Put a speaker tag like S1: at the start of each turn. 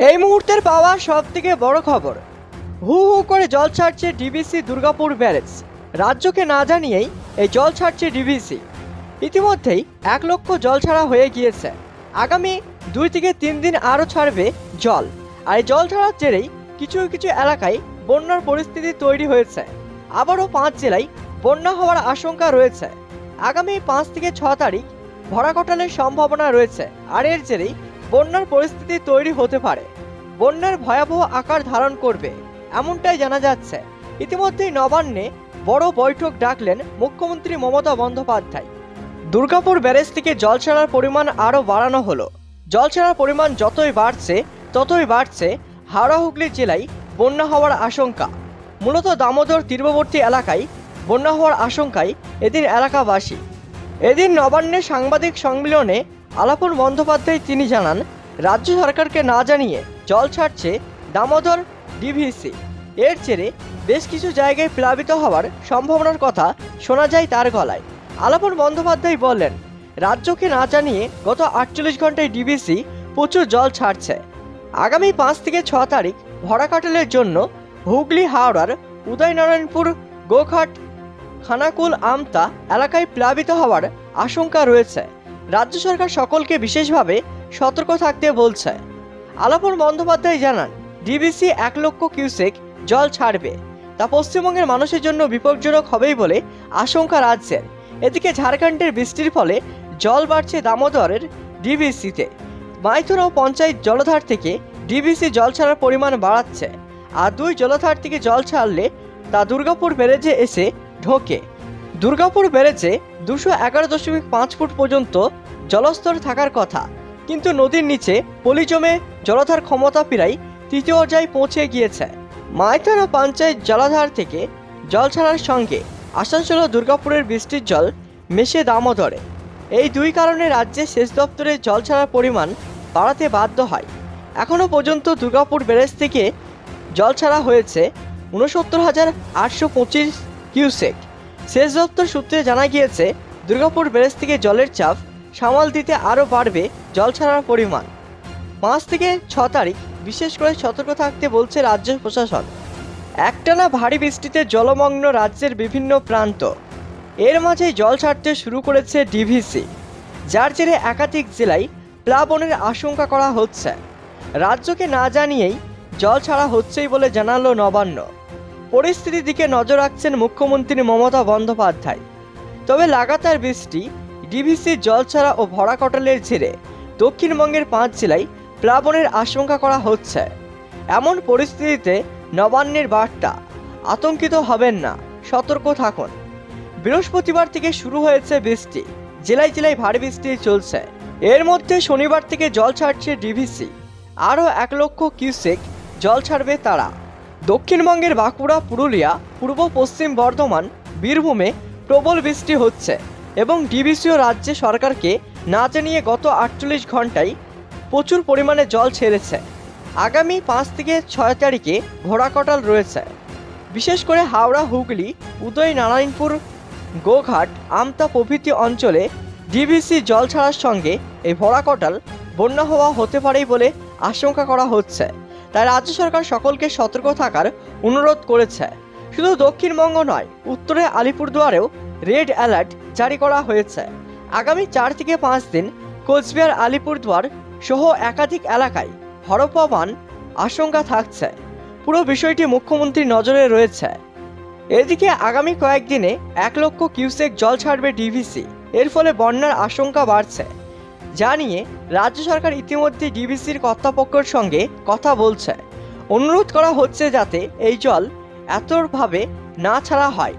S1: এই মুহূর্তের পাওয়া সব থেকে বড় খবর। হু হু করে জল ছাড়ছে ডিবিসি দুর্গাপুর ব্যারেজ রাজ্যকে না জানিয়েই এই জল ছাড়ছে ডিবিসি ইতিমধ্যেই এক লক্ষ জল ছাড়া হয়ে গিয়েছে। আগামী দুই থেকে তিন দিন আরও ছাড়বে জল। আর এই জল ছাড়ার জেরেই কিছু কিছু এলাকায় বন্যার পরিস্থিতি তৈরি হয়েছে। আবারও পাঁচ জেলায় বন্যা হওয়ার আশঙ্কা রয়েছে। আগামী পাঁচ থেকে ছ তারিখ ভরা ভরাকটালের সম্ভাবনা রয়েছে। আর এর জেরেই বন্যার পরিস্থিতি তৈরি হতে পারে। বন্যার ভয়াবহ আকার ধারণ করবে, এমনটাই জানা যাচ্ছে। ইতিমধ্যেই নবান্নে বড় বৈঠক ডাকলেন মুখ্যমন্ত্রী মমতা বন্দ্যোপাধ্যায়। দুর্গাপুর ব্যারেজ থেকে জল ছাড়ার পরিমাণ আরও বাড়ানো হলো। জল ছাড়ার পরিমাণ যতই বাড়ছে, ততই বাড়ছে হাওড়া হুগলি জেলায় বন্যা হওয়ার আশঙ্কা। মূলত দামোদর তীরবর্তী এলাকায় বন্যা হওয়ার আশঙ্কায় এদিন এলাকাবাসী। এদিন নবান্নে সাংবাদিক সম্মেলনে আলাপন বন্দ্যোপাধ্যায় তিনি জানান, রাজ্য সরকারকে না জানিয়ে জল ছাড়ছে দামোদর ডিভিসি। এর জেরে বেশ কিছু জায়গায় প্লাবিত হওয়ার সম্ভাবনার কথা শোনা যায় তার গলায়। আলাপন বন্দ্যোপাধ্যায় বললেন রাজ্যকে না জানিয়ে গত আটচল্লিশ ঘন্টায় ডিবিসি প্রচুর জল ছাড়ছে। আগামী পাঁচ থেকে ছ তারিখ ভরাকাটালের জন্য হুগলি, হাওড়ার উদয়নারায়ণপুর, গোঘাট, খানাকুল, আমতা এলাকায় প্লাবিত হওয়ার আশঙ্কা রয়েছে। রাজ্য সরকার সকলকে বিশেষভাবে সতর্ক থাকতে বলছে। আলাপন বন্দ্যোপাধ্যায় জানান, ডিবিসি এক লক্ষ কিউসেক জল ছাড়বে। তা পশ্চিমবঙ্গের মানুষের জন্য বিপজ্জনক হবেই বলে আশঙ্কা রাজ্যের। এদিকে ঝাড়খণ্ডের বৃষ্টির ফলে জল বাড়ছে দামোদরের ডিবিসিতে। মাইথন ও পঞ্চায়েত জলধার থেকে ডিবিসি জল ছাড়ার পরিমাণ বাড়াচ্ছে। আর দুই জলধার থেকে জল ছাড়লে তা দুর্গাপুর ব্যারেজে এসে ঢোকে। দুর্গাপুর ব্যারেজে দুশো এগারো দশমিক পাঁচ ফুট পর্যন্ত জলস্তর থাকার কথা। কিন্তু নদীর নিচে পলি জমে জলাধার ক্ষমতা প্রায় তৃতীয় পর্যায়ে পৌঁছে গিয়েছে। মাইথন ও পঞ্চায়েত জলাধার থেকে জল ছাড়ার সঙ্গে আসানসোল ও দুর্গাপুরের বৃষ্টির জল মেশে দামোদরে এই দুই কারণে রাজ্যে সেচ দপ্তরে জল ছাড়ার পরিমাণ বাড়াতে বাধ্য হয়। এখনও পর্যন্ত দুর্গাপুর ব্যারেজ থেকে জল ছাড়া হয়েছে উনসত্তর হাজার আটশো পঁচিশ কিউসেক। সেচ দপ্তর সূত্রে জানা গিয়েছে, দুর্গাপুর ব্যারেজ থেকে জলের চাপ সামাল দিতে আরও বাড়বে জল ছাড়ার পরিমাণ। পাঁচ থেকে ছ তারিখ বিশেষ করে সতর্ক থাকতে বলছে রাজ্য প্রশাসন। একটানা ভারী বৃষ্টিতে জলমগ্ন রাজ্যের বিভিন্ন প্রান্ত। এর মাঝেই জল ছাড়তে শুরু করেছে ডিভিসি। যার জেরে একাধিক জেলায় প্লাবনের আশঙ্কা করা হচ্ছে। রাজ্যকে না জানিয়েই জল ছাড়া হচ্ছেই বলে জানালো নবান্ন। পরিস্থিতির দিকে নজর রাখছেন মুখ্যমন্ত্রী মমতা বন্দ্যোপাধ্যায়। তবে লাগাতার বৃষ্টি ডিভিসি জল ছাড়া ও ভরা কটলের ঝেড়ে দক্ষিণবঙ্গের পাঁচ জেলায় প্লাবনের আশঙ্কা করা হচ্ছে। এমন পরিস্থিতিতে নবান্নের বার্তা, আতঙ্কিত হবেন না, সতর্ক থাকুন। বৃহস্পতিবার থেকে শুরু হয়েছে বৃষ্টি, জেলায় জেলায় ভারী বৃষ্টি চলছে। এর মধ্যে শনিবার থেকে জল ছাড়ছে ডিভিসি আরও এক লক্ষ কিউসেক জল ছাড়বে তারা। দক্ষিণবঙ্গের বাঁকুড়া, পুরুলিয়া, পূর্ব পশ্চিম বর্ধমান, বীরভূমে প্রবল বৃষ্টি হচ্ছে এবং ডিভিসিও রাজ্যে সরকারকে না জানিয়ে গত আটচল্লিশ ঘন্টায় প্রচুর পরিমাণে জল ছেড়েছে। আগামী পাঁচ থেকে ছয় তারিখে ঘোড়াকটাল রয়েছে। বিশেষ করে হাওড়া, হুগলি, উদয়, নারায়ণপুর, গোঘাট, আমতা প্রভৃতি অঞ্চলে ডিভিসি জল ছাড়ার সঙ্গে এই ভরাকটাল বন্যা হওয়া হতে পারে বলে আশঙ্কা করা হচ্ছে। তাই রাজ্য সরকার সকলকে সতর্ক থাকার অনুরোধ করেছে। শুধু দক্ষিণবঙ্গ নয়, উত্তরে আলিপুরদুয়ারেও রেড অ্যালার্ট জারি করা হয়েছে। আগামী চার থেকে পাঁচ দিন কোচবিহার, আলিপুরদুয়ার সহ একাধিক এলাকায় হরপবান আশঙ্কা থাকছে। পুরো বিষয়টি মুখ্যমন্ত্রীর নজরে রয়েছে। এদিকে আগামী কয়েকদিনে এক লক্ষ কিউসেক জল ছাড়বে ডিভিসি। এর ফলে বন্যার আশঙ্কা বাড়ছে। যা নিয়ে রাজ্য সরকার ইতিমধ্যে ডিবিসির কর্তাপক্ষের সঙ্গে কথা বলছে। অনুরোধ করা হচ্ছে যাতে এই জল এতভাবে না ছাড়া হয়।